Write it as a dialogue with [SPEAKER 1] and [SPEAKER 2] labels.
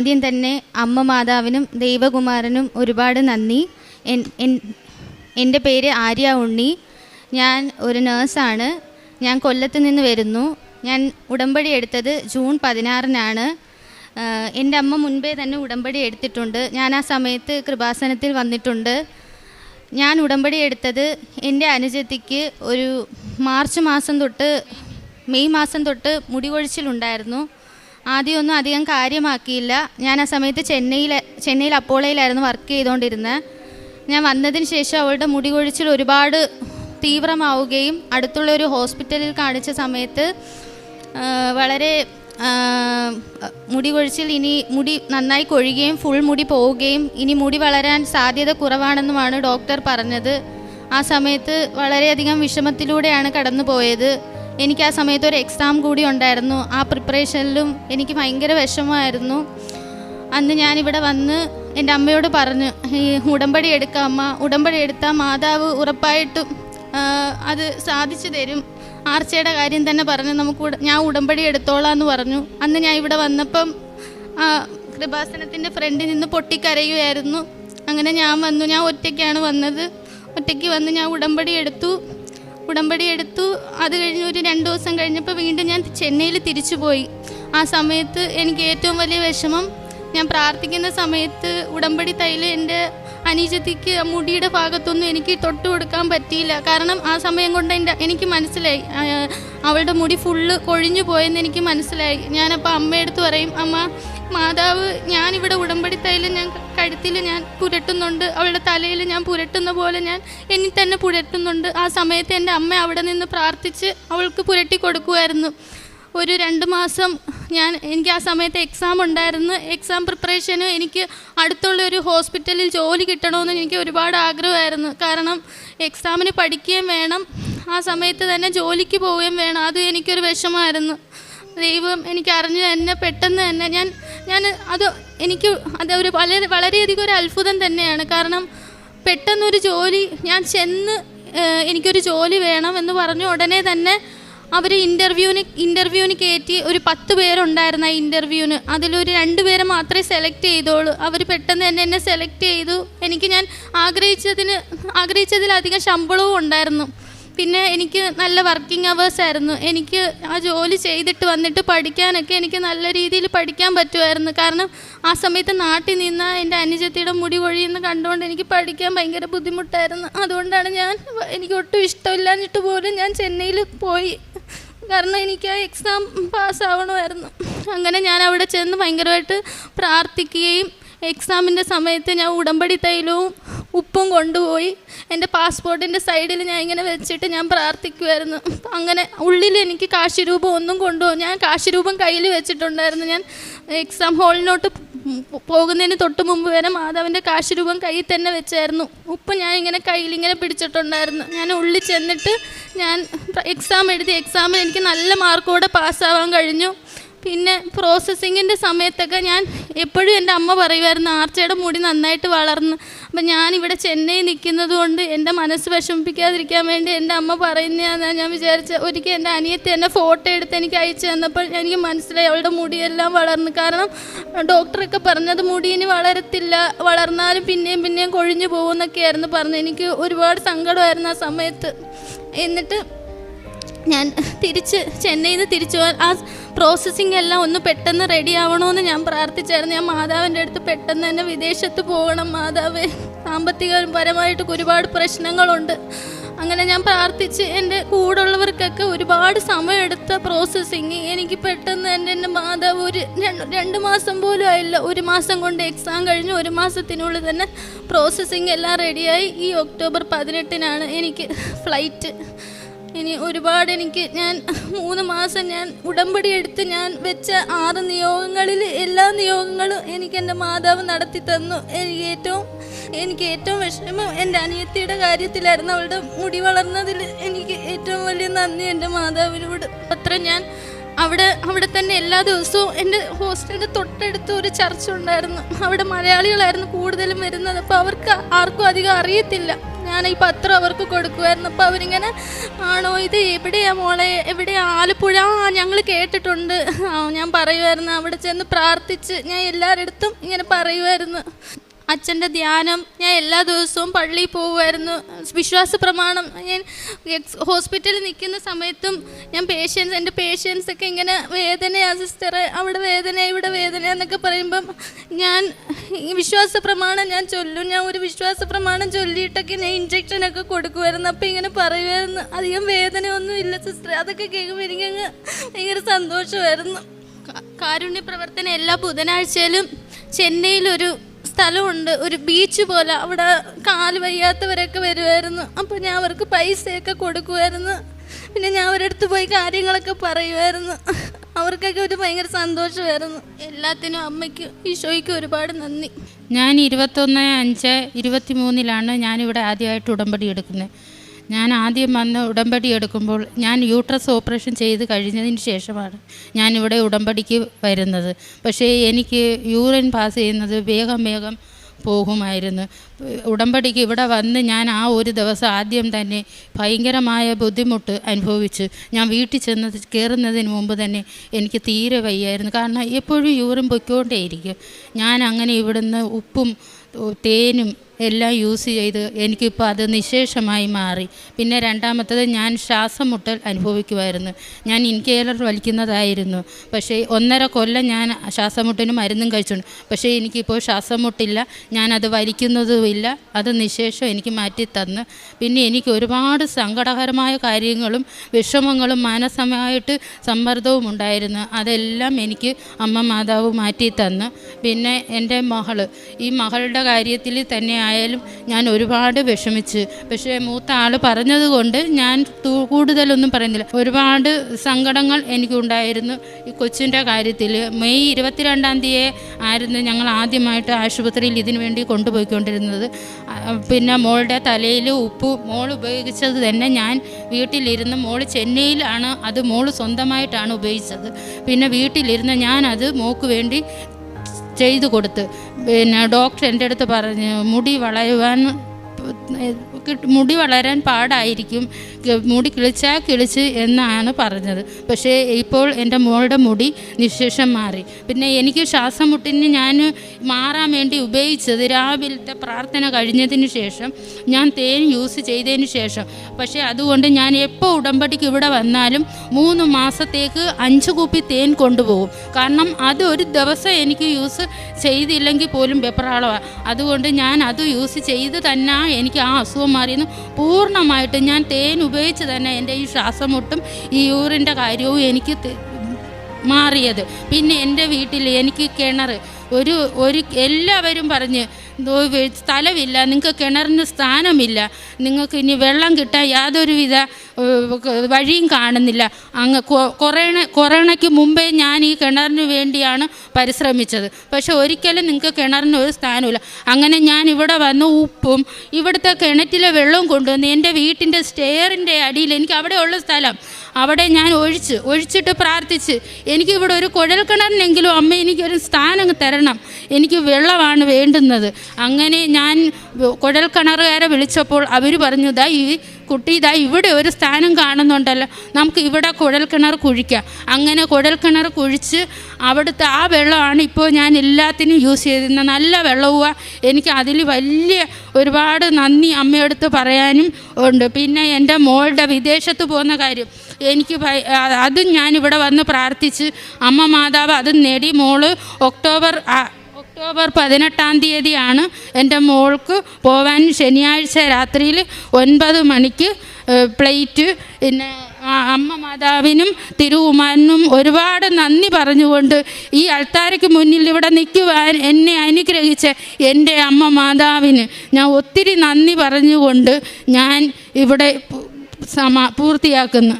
[SPEAKER 1] ആദ്യം തന്നെ അമ്മ മാതാവിനും ദൈവകുമാരനും ഒരുപാട് നന്ദി. എൻ എൻ- എന്റെ പേര് ആര്യ ഉണ്ണി. ഞാൻ ഒരു നേഴ്സാണ്. ഞാൻ കൊല്ലത്ത് നിന്ന് വരുന്നു. ഞാൻ ഉടമ്പടി എടുത്തത് ജൂൺ പതിനാറിനാണ്. എന്റെ അമ്മ മുൻപേ തന്നെ ഉടമ്പടി എടുത്തിട്ടുണ്ട്. ഞാൻ ആ സമയത്ത് കൃപാസനത്തിൽ വന്നിട്ടുണ്ട്. ഞാൻ ഉടമ്പടി എടുത്തത് എന്റെ അനുജത്തിക്ക് ഒരു മാർച്ച് മാസം തൊട്ട് മെയ് മാസം തൊട്ട് മുടി കൊഴിച്ചിലുണ്ടായിരുന്നു. ആദ്യമൊന്നും അധികം കാര്യമാക്കിയില്ല. ഞാൻ ആ സമയത്ത് ചെന്നൈയിൽ ചെന്നൈയിൽ അപ്പോളയിലായിരുന്നു വർക്ക് ചെയ്തുകൊണ്ടിരുന്നത് ഞാൻ വന്നതിന് ശേഷം അവളുടെ മുടി കൊഴിച്ചിൽ ഒരുപാട് തീവ്രമാവുകയും അടുത്തുള്ള ഒരു ഹോസ്പിറ്റലിൽ കാണിച്ച സമയത്ത് വളരെ മുടി കൊഴിച്ചിൽ ഇനി മുടി നന്നായി കൊഴിയുകയും ഫുൾ മുടി പോവുകയും ഇനി മുടി വളരാൻ സാധ്യത കുറവാണെന്നുമാണ് ഡോക്ടർ പറഞ്ഞത്. ആ സമയത്ത് വളരെയധികം വിഷമത്തിലൂടെയാണ് കടന്നു പോയത് എനിക്ക് ആ സമയത്ത് ഒരു എക്സാം കൂടി ഉണ്ടായിരുന്നു. ആ പ്രിപ്പറേഷനിലും എനിക്ക് ഭയങ്കര വിഷമമായിരുന്നു. അന്ന് ഞാനിവിടെ വന്ന് എന്റെ അമ്മയോട് പറഞ്ഞു ഈ ഉടമ്പടി എടുക്കാം അമ്മ. ഉടമ്പടി എടുത്താൽ മാതാവ് ഉറപ്പായിട്ടും അത് സാധിച്ചു തരും. ആർച്ചയുടെ കാര്യം തന്നെ പറഞ്ഞു നമുക്ക് ഞാൻ ഉടമ്പടി എടുത്തോളാം എന്ന് പറഞ്ഞു. അന്ന് ഞാൻ ഇവിടെ വന്നപ്പം കൃപാസനത്തിന്റെ ഫ്രണ്ടിൽ നിന്ന് പൊട്ടിക്കരയുമായിരുന്നു. അങ്ങനെ ഞാൻ വന്നു. ഞാൻ ഒറ്റയ്ക്കാണ് വന്നത്. ഒറ്റയ്ക്ക് വന്ന് ഞാൻ ഉടമ്പടി എടുത്തു. ഉടമ്പടി എടുത്തു. അത് കഴിഞ്ഞ് ഒരു രണ്ട് ദിവസം കഴിഞ്ഞപ്പോൾ വീണ്ടും ഞാൻ ചെന്നൈയിൽ തിരിച്ചു പോയി. ആ സമയത്ത് എനിക്ക് ഏറ്റവും വലിയ വിഷമം ഞാൻ പ്രാർത്ഥിക്കുന്ന സമയത്ത് ഉടമ്പടി തൈൽ എന്റെ അനീജത്തിക്ക് മുടിയുടെ ഭാഗത്തൊന്നും എനിക്ക് തൊട്ട് കൊടുക്കാൻ പറ്റിയില്ല. കാരണം ആ സമയം കൊണ്ട് എന്റെ എനിക്ക് മനസ്സിലായി. അവളുടെ മുടി ഫുള്ള് കൊഴിഞ്ഞു പോയെന്ന് എനിക്ക് മനസ്സിലായി. ഞാനപ്പോൾ അമ്മയെടുത്ത് പറയും അമ്മ മാതാവ് ഞാനിവിടെ ഉടമ്പടി തൈൽ ഞാൻ കഴുത്തിൽ ഞാൻ പുരട്ടുന്നുണ്ട്. അവളുടെ തലയിൽ ഞാൻ പുരട്ടുന്ന പോലെ ഞാൻ എന്നിൽ തന്നെ പുരട്ടുന്നുണ്ട്. ആ സമയത്ത് എന്റെ അമ്മ അവിടെ നിന്ന് പ്രാർത്ഥിച്ച് അവൾക്ക് പുരട്ടി കൊടുക്കുമായിരുന്നു ഒരു രണ്ട് മാസം ഞാൻ എനിക്ക് ആ സമയത്ത് എക്സാം ഉണ്ടായിരുന്നു. എക്സാം പ്രിപ്പറേഷന് എനിക്ക് അടുത്തുള്ള ഒരു ഹോസ്പിറ്റലിൽ ജോലി കിട്ടണമെന്ന് എനിക്ക് ഒരുപാട് ആഗ്രഹമായിരുന്നു. കാരണം എക്സാമിന് പഠിക്കുകയും വേണം. ആ സമയത്ത് തന്നെ ജോലിക്ക് പോവുകയും വേണം. അതും എനിക്കൊരു വിഷമമായിരുന്നു. ദൈവം എനിക്ക് അറിഞ്ഞു തന്നെ പെട്ടെന്ന് തന്നെ ഞാൻ ഞാൻ അത് എനിക്ക് അത് ഒരു വളരെ വളരെയധികം ഒരു അത്ഭുതം തന്നെയാണ്. കാരണം പെട്ടെന്നൊരു ജോലി ഞാൻ ചെന്ന് എനിക്കൊരു ജോലി വേണം എന്ന് പറഞ്ഞു ഉടനെ തന്നെ അവർ ഇന്റർവ്യൂവിന് ഇന്റർവ്യൂവിന് കയറ്റി ഒരു പത്ത് പേരുണ്ടായിരുന്നു ആ ഇന്റർവ്യൂവിന് അതിലൊരു രണ്ട് പേരെ മാത്രമേ സെലക്ട് ചെയ്തോളൂ. അവർ പെട്ടെന്ന് തന്നെ എന്നെ സെലക്ട് ചെയ്തു. എനിക്ക് ഞാൻ ആഗ്രഹിച്ചതിന് ആഗ്രഹിച്ചതിലധികം ശമ്പളവും ഉണ്ടായിരുന്നു. പിന്നെ എനിക്ക് നല്ല വർക്കിംഗ് അവേഴ്സ് ആയിരുന്നു. എനിക്ക് ആ ജോലി ചെയ്തിട്ട് വന്നിട്ട് പഠിക്കാനൊക്കെ എനിക്ക് നല്ല രീതിയിൽ പഠിക്കാൻ പറ്റുമായിരുന്നു. കാരണം ആ സമയത്ത് നാട്ടിൽ നിന്ന് എന്റെ അനുജത്തിയുടെ മുടി കൊഴിയുന്ന കണ്ടുകൊണ്ട് എനിക്ക് പഠിക്കാൻ ഭയങ്കര ബുദ്ധിമുട്ടായിരുന്നു. അതുകൊണ്ടാണ് ഞാൻ എനിക്ക് ഒട്ടും ഇഷ്ടമില്ലാഞ്ഞിട്ട് പോലും ഞാൻ ചെന്നൈയിൽ പോയി. കാരണം എനിക്ക് ആ എക്സാം പാസ്സാവണമായിരുന്നു. അങ്ങനെ ഞാൻ അവിടെ ചെന്ന് ഭയങ്കരമായിട്ട് പ്രാർത്ഥിക്കുകയും എക്സാമിന്റെ സമയത്ത് ഞാൻ ഉടമ്പടി തൈലവും ഉപ്പും കൊണ്ടുപോയി. എന്റെ പാസ്പോർട്ടിന്റെ സൈഡിൽ ഞാൻ ഇങ്ങനെ വെച്ചിട്ട് ഞാൻ പ്രാർത്ഥിക്കുമായിരുന്നു അങ്ങനെ ഉള്ളിൽ എനിക്ക് കാശിരൂപം ഒന്നും കൊണ്ടുപോകും ഞാൻ കാശിരൂപം കയ്യിൽ വെച്ചിട്ടുണ്ടായിരുന്നു. ഞാൻ എക്സാം ഹാളിലോട്ട് പോകുന്നതിന് തൊട്ട് മുമ്പ് വരെ മാതാവിന്റെ കാശിരൂപം കയ്യിൽ തന്നെ വെച്ചായിരുന്നു. ഉപ്പ് ഞാൻ ഇങ്ങനെ കയ്യിൽ ഇങ്ങനെ പിടിച്ചിട്ടുണ്ടായിരുന്നു. ഞാൻ ഉള്ളിൽ ചെന്നിട്ട് ഞാൻ എക്സാം എഴുതി എക്സാമിൽ എനിക്ക് നല്ല മാർക്കോടെ പാസ്സാവാൻ കഴിഞ്ഞു. പിന്നെ പ്രോസസ്സിങ്ങിന്റെ സമയത്തൊക്കെ ഞാൻ എപ്പോഴും എന്റെ അമ്മ പറയുമായിരുന്നു ആർച്ചയുടെ മുടി നന്നായിട്ട് വളർന്ന്. അപ്പം ഞാനിവിടെ ചെന്നൈ നിൽക്കുന്നത് കൊണ്ട് എന്റെ മനസ്സ് വിഷമിപ്പിക്കാതിരിക്കാൻ വേണ്ടി എന്റെ അമ്മ പറയുന്നതാണ് ഞാൻ വിചാരിച്ച ഒരിക്കൽ എന്റെ അനിയത്തി എന്നെ ഫോട്ടോ എടുത്ത് എനിക്ക് അയച്ചു തന്നപ്പോൾ എനിക്ക് മനസ്സിലായി അവളുടെ മുടിയെല്ലാം വളർന്നു. കാരണം ഡോക്ടറൊക്കെ പറഞ്ഞത് മുടിയിന് വളരത്തില്ല വളർന്നാലും പിന്നെയും പിന്നെയും കൊഴിഞ്ഞു പോകുമെന്നൊക്കെയായിരുന്നു പറഞ്ഞു എനിക്ക് ഒരുപാട് സങ്കടമായിരുന്നു ആ സമയത്ത്. എന്നിട്ട് ഞാൻ തിരിച്ച് ചെന്നൈയിൽ നിന്ന് തിരിച്ചു പോകാൻ ആ പ്രോസസ്സിങ് എല്ലാം ഒന്ന് പെട്ടെന്ന് റെഡി ആവണമെന്ന് ഞാൻ പ്രാർത്ഥിച്ചായിരുന്നു. ഞാൻ മാതാവിന്റെ അടുത്ത് പെട്ടെന്ന് തന്നെ വിദേശത്ത് പോകണം മാതാവ്. സാമ്പത്തികപരമായിട്ട് ഒരുപാട് പ്രശ്നങ്ങളുണ്ട്. അങ്ങനെ ഞാൻ പ്രാർത്ഥിച്ച് എന്റെ കൂടുള്ളവർക്കൊക്കെ ഒരുപാട് സമയമെടുത്ത പ്രോസസ്സിങ് എനിക്ക് പെട്ടെന്ന് തന്നെ എന്റെ മാതാവ് ഒരു രണ്ട് രണ്ട് മാസം പോലും ആയില്ല. ഒരു മാസം കൊണ്ട് എക്സാം കഴിഞ്ഞ് ഒരു മാസത്തിനുള്ളിൽ തന്നെ പ്രോസസ്സിങ് എല്ലാം റെഡിയായി ഈ ഒക്ടോബർ പതിനെട്ടിനാണ് എനിക്ക് ഫ്ലൈറ്റ് ഇനി ഒരുപാട് എനിക്ക് ഞാൻ മൂന്ന് മാസം ഞാൻ ഉടമ്പടി എടുത്ത് ഞാൻ വെച്ച ആറ് നിയോഗങ്ങളിൽ എല്ലാ നിയോഗങ്ങളും എനിക്ക് എന്റെ മാതാവ് നടത്തി തന്നു. എനിക്ക് ഏറ്റവും എനിക്ക് ഏറ്റവും വിഷമം എന്റെ അനിയത്തിയുടെ കാര്യത്തിലായിരുന്നു. അവളുടെ മുടി വളർന്നതിൽ എനിക്ക് ഏറ്റവും വലിയ നന്ദി എന്റെ മാതാവിനോട്. അത്ര ഞാൻ അവിടെ അവിടെ തന്നെ എല്ലാ ദിവസവും എന്റെ ഹോസ്റ്റലിന്റെ തൊട്ടടുത്ത് ഒരു ചർച്ച ഉണ്ടായിരുന്നു. അവിടെ മലയാളികളായിരുന്നു കൂടുതലും വരുന്നത്. അപ്പോൾ അവർക്ക് ആർക്കും അധികം അറിയത്തില്ല. ഞാൻ ഈ പത്രം അവർക്ക് കൊടുക്കുമായിരുന്നു. അപ്പോൾ അവരിങ്ങനെ ആണോ ഇത് എവിടെയാ മോളെ? എവിടെയാ ആലപ്പുഴ? ആ ഞങ്ങൾ കേട്ടിട്ടുണ്ട്. ഞാൻ പറയുമായിരുന്നു. അവിടെ ചെന്ന് പ്രാർത്ഥിച്ച് ഞാൻ എല്ലാവരുടെ അടുത്തും ഇങ്ങനെ പറയുമായിരുന്നു. അച്ഛന്റെ ധ്യാനം ഞാൻ എല്ലാ ദിവസവും പള്ളിയിൽ പോകുമായിരുന്നു. വിശ്വാസ പ്രമാണം ഞാൻ ഹോസ്പിറ്റലിൽ നിൽക്കുന്ന സമയത്തും ഞാൻ പേഷ്യൻസ് എന്റെ പേഷ്യൻസ് ഒക്കെ ഇങ്ങനെ വേദനയാ സിസ്റ്റർ അവിടെ വേദന ഇവിടെ വേദന എന്നൊക്കെ പറയുമ്പം ഞാൻ വിശ്വാസ പ്രമാണം ഞാൻ ചൊല്ലും. ഞാൻ ഒരു വിശ്വാസ പ്രമാണം ചൊല്ലിയിട്ടൊക്കെ ഞാൻ ഇഞ്ചക്ഷനൊക്കെ കൊടുക്കുമായിരുന്നു. അപ്പം ഇങ്ങനെ പറയുമായിരുന്നു. അധികം വേദനയൊന്നും ഇല്ല സിസ്റ്റർ അതൊക്കെ കേൾക്കുമ്പോൾ എനിക്കങ്ങ് ഭയങ്കര സന്തോഷമായിരുന്നു. കാരുണ്യ പ്രവർത്തനം എല്ലാ ബുധനാഴ്ചയിലും ചെന്നൈയിലൊരു സ്ഥലമുണ്ട് ഒരു ബീച്ച് പോലെ. അവിടെ കാൽ വയ്യാത്തവരൊക്കെ വരുമായിരുന്നു അപ്പോൾ ഞാൻ അവർക്ക് പൈസയൊക്കെ കൊടുക്കുമായിരുന്നു പിന്നെ ഞാൻ അവരടുത്ത് പോയി കാര്യങ്ങളൊക്കെ പറയുമായിരുന്നു അവർക്കൊക്കെ ഒരു ഭയങ്കര സന്തോഷമായിരുന്നു. എല്ലാത്തിനും അമ്മയ്ക്ക് ഈശോയ്ക്ക് ഒരുപാട് നന്ദി.
[SPEAKER 2] ഞാൻ ഇരുപത്തൊന്ന് അഞ്ച് ഇരുപത്തി മൂന്നിലാണ് ഞാനിവിടെ ആദ്യമായിട്ട് ഉടമ്പടി എടുക്കുന്നത്. ഞാൻ ആദ്യം വന്ന് ഉടമ്പടി എടുക്കുമ്പോൾ ഞാൻ യൂട്രസ് ഓപ്പറേഷൻ ചെയ്ത് കഴിഞ്ഞതിന് ശേഷമാണ് ഞാനിവിടെ ഉടമ്പടിക്ക് വരുന്നത്. പക്ഷേ എനിക്ക് യൂറിൻ പാസ് ചെയ്യുന്നത് വേഗം വേഗം പോകുമായിരുന്നു. ഉടമ്പടിക്ക് ഇവിടെ വന്ന് ഞാൻ ആ ഒരു ദിവസം ആദ്യം തന്നെ ഭയങ്കരമായ ബുദ്ധിമുട്ട് അനുഭവിച്ചു. ഞാൻ വീട്ടിൽ ചെന്ന് കയറുന്നതിന് മുമ്പ് തന്നെ എനിക്ക് തീരെ വയ്യായിരുന്നു. കാരണം എപ്പോഴും യൂറിൻ പൊയ്ക്കൊണ്ടേയിരിക്കും. ഞാൻ അങ്ങനെ ഇവിടുന്ന് ഉപ്പും തേനും എല്ലാം യൂസ് ചെയ്ത് എനിക്കിപ്പോൾ അത് നിശേഷമായി മാറി. പിന്നെ രണ്ടാമത്തത് ഞാൻ ശ്വാസം മുട്ടൽ അനുഭവിക്കുമായിരുന്നു ഞാൻ ഇൻകേലർ വലിക്കുന്നതായിരുന്നു. പക്ഷേ ഒന്നര കൊല്ലം ഞാൻ ശ്വാസം മുട്ടിന് മരുന്നും കഴിച്ചുണ്ട് പക്ഷേ എനിക്കിപ്പോൾ ശ്വാസം മുട്ടില്ല ഞാനത് വലിക്കുന്നതുമില്ല. അത് നിശേഷം എനിക്ക് മാറ്റി തന്ന് പിന്നെ എനിക്ക് ഒരുപാട് സങ്കടകരമായ കാര്യങ്ങളും വിഷമങ്ങളും മാനസമായിട്ട് സമ്മർദ്ദവും ഉണ്ടായിരുന്നു. അതെല്ലാം എനിക്ക് അമ്മ മാതാവ് മാറ്റി തന്ന് പിന്നെ എന്റെ മകൾ. ഈ മകളുടെ കാര്യത്തിൽ തന്നെ ആയാലും ഞാൻ ഒരുപാട് വിഷമിച്ച്. പക്ഷേ മൂത്ത ആൾ പറഞ്ഞതുകൊണ്ട് ഞാൻ കൂടുതലൊന്നും പറയുന്നില്ല. ഒരുപാട് സങ്കടങ്ങൾ എനിക്കുണ്ടായിരുന്നു ഈ കൊച്ചിന്റെ കാര്യത്തിൽ. മെയ് ഇരുപത്തിരണ്ടാം തീയതി ആയിരുന്നു ഞങ്ങൾ ആദ്യമായിട്ട് ആശുപത്രിയിൽ ഇതിനു വേണ്ടി കൊണ്ടുപോയിക്കൊണ്ടിരുന്നത്. പിന്നെ മോളുടെ തലയിൽ ഉപ്പ് മോൾ ഉപയോഗിച്ചത് തന്നെ ഞാൻ വീട്ടിലിരുന്ന് മോൾ ചെന്നൈയിലാണ് അത് മോൾ സ്വന്തമായിട്ടാണ് ഉപയോഗിച്ചത്. പിന്നെ വീട്ടിലിരുന്ന് ഞാനത് മോക്ക് വേണ്ടി ചെയ്തു കൊടുത്ത് പിന്നെ ഡോക്ടർ എന്റെ അടുത്ത് പറഞ്ഞ് മുടി വളരുവാൻ കിട്ട്- മുടി വളരാൻ പാടായിരിക്കും. മുടി കിളിച്ചാൽ കിളിച്ച് എന്നാണ് പറഞ്ഞത്. പക്ഷേ ഇപ്പോൾ എന്റെ മോളുടെ മുടി നിശേഷം മാറി. പിന്നെ എനിക്ക് ശ്വാസം മുട്ടിന് ഞാൻ മാറാൻ വേണ്ടി ഉപയോഗിച്ചത് രാവിലത്തെ പ്രാർത്ഥന കഴിഞ്ഞതിന് ശേഷം ഞാൻ തേൻ യൂസ് ചെയ്തതിന് ശേഷം. പക്ഷേ അതുകൊണ്ട് ഞാൻ എപ്പോൾ ഉടമ്പടിക്ക് ഇവിടെ വന്നാലും മൂന്ന് മാസത്തേക്ക് അഞ്ച് കുപ്പി തേൻ കൊണ്ടുപോകും. കാരണം അത് ഒരു ദിവസം എനിക്ക് യൂസ് ചെയ്തില്ലെങ്കിൽ പോലും വെപ്രാളമാണ് അതുകൊണ്ട് ഞാൻ അത് യൂസ് ചെയ്ത് തന്നെ എനിക്ക് ആ അസുഖം മാറിയെന്ന് പൂർണമായിട്ടും ഞാൻ തേൻ ഉപയോഗിച്ച് തന്നെ എന്റെ ഈ ശ്വാസം മുട്ടും ഈ യൂറിന്റെ കാര്യവും എനിക്ക് മാറിയത്. പിന്നെ എന്റെ വീട്ടിൽ എനിക്ക് കിണർ ഒരു ഒരു എല്ലാവരും പറഞ്ഞ് "ദോ സ്ഥലമില്ല നിങ്ങൾക്ക് കിണറിന് സ്ഥാനമില്ല നിങ്ങൾക്ക് ഇനി വെള്ളം കിട്ടാൻ യാതൊരുവിധ വഴിയും കാണുന്നില്ല. അങ്ങ് കൊറോണ കൊറോണയ്ക്ക് മുമ്പേ ഞാൻ ഈ കിണറിന് വേണ്ടിയാണ് പരിശ്രമിച്ചത്. പക്ഷെ ഒരിക്കലും നിങ്ങൾക്ക് കിണറിന് ഒരു സ്ഥാനമില്ല. അങ്ങനെ ഞാൻ ഇവിടെ വന്ന് ഉപ്പും ഇവിടുത്തെ കിണറ്റിലെ വെള്ളവും കൊണ്ടുവന്ന് എന്റെ വീട്ടിന്റെ സ്റ്റെയറിന്റെ അടിയിൽ എനിക്ക് അവിടെയുള്ള സ്ഥലം അവിടെ ഞാൻ ഒഴിച്ച് ഒഴിച്ചിട്ട് പ്രാർത്ഥിച്ച് എനിക്കിവിടെ ഒരു കുഴൽ കിണറിനെങ്കിലും അമ്മ എനിക്കൊരു സ്ഥാനം തരണം. എനിക്ക് വെള്ളമാണ് വേണ്ടുന്നത്. അങ്ങനെ ഞാൻ കുഴൽ കിണറുകാരെ വിളിച്ചപ്പോൾ അവർ പറഞ്ഞു ദാ ഈ കുട്ടി ഇതാ ഇവിടെ ഒരു സ്ഥാനം കാണുന്നുണ്ടല്ലോ. നമുക്ക് ഇവിടെ കുഴൽ കിണർ കുഴിക്കാം. അങ്ങനെ കുഴൽ കിണർ കുഴിച്ച് അവിടുത്തെ ആ വെള്ളമാണ് ഇപ്പോൾ ഞാൻ എല്ലാത്തിനും യൂസ് ചെയ്തിരുന്നത്. നല്ല വെള്ളവുമാണ് എനിക്ക് അതിൽ വലിയ ഒരുപാട് നന്ദി അമ്മയടുത്ത് പറയാനും ഉണ്ട്. പിന്നെ എന്റെ മോളുടെ വിദേശത്ത് പോകുന്ന കാര്യം. എനിക്ക് അതും ഞാനിവിടെ വന്ന് പ്രാർത്ഥിച്ച് അമ്മ മാതാവ് അതും നേടി മോൾ ഒക്ടോബർ ഒക്ടോബർ പതിനെട്ടാം തീയതിയാണ് എന്റെ മോൾക്ക് പോവാൻ ശനിയാഴ്ച രാത്രിയിൽ ഒൻപത് മണിക്ക് പ്ലേറ്റ് പിന്നെ അമ്മ മാതാവിനും തിരുവുമാനും ഒരുപാട് നന്ദി പറഞ്ഞുകൊണ്ട് ഈ അൾത്താരയ്ക്ക് മുന്നിൽ ഇവിടെ നിൽക്കുവാൻ എന്നെ അനുഗ്രഹിച്ച എന്റെ അമ്മ മാതാവിന് ഞാൻ ഒത്തിരി നന്ദി പറഞ്ഞുകൊണ്ട് ഞാൻ ഇവിടെ സമ പൂർത്തിയാക്കുന്നു.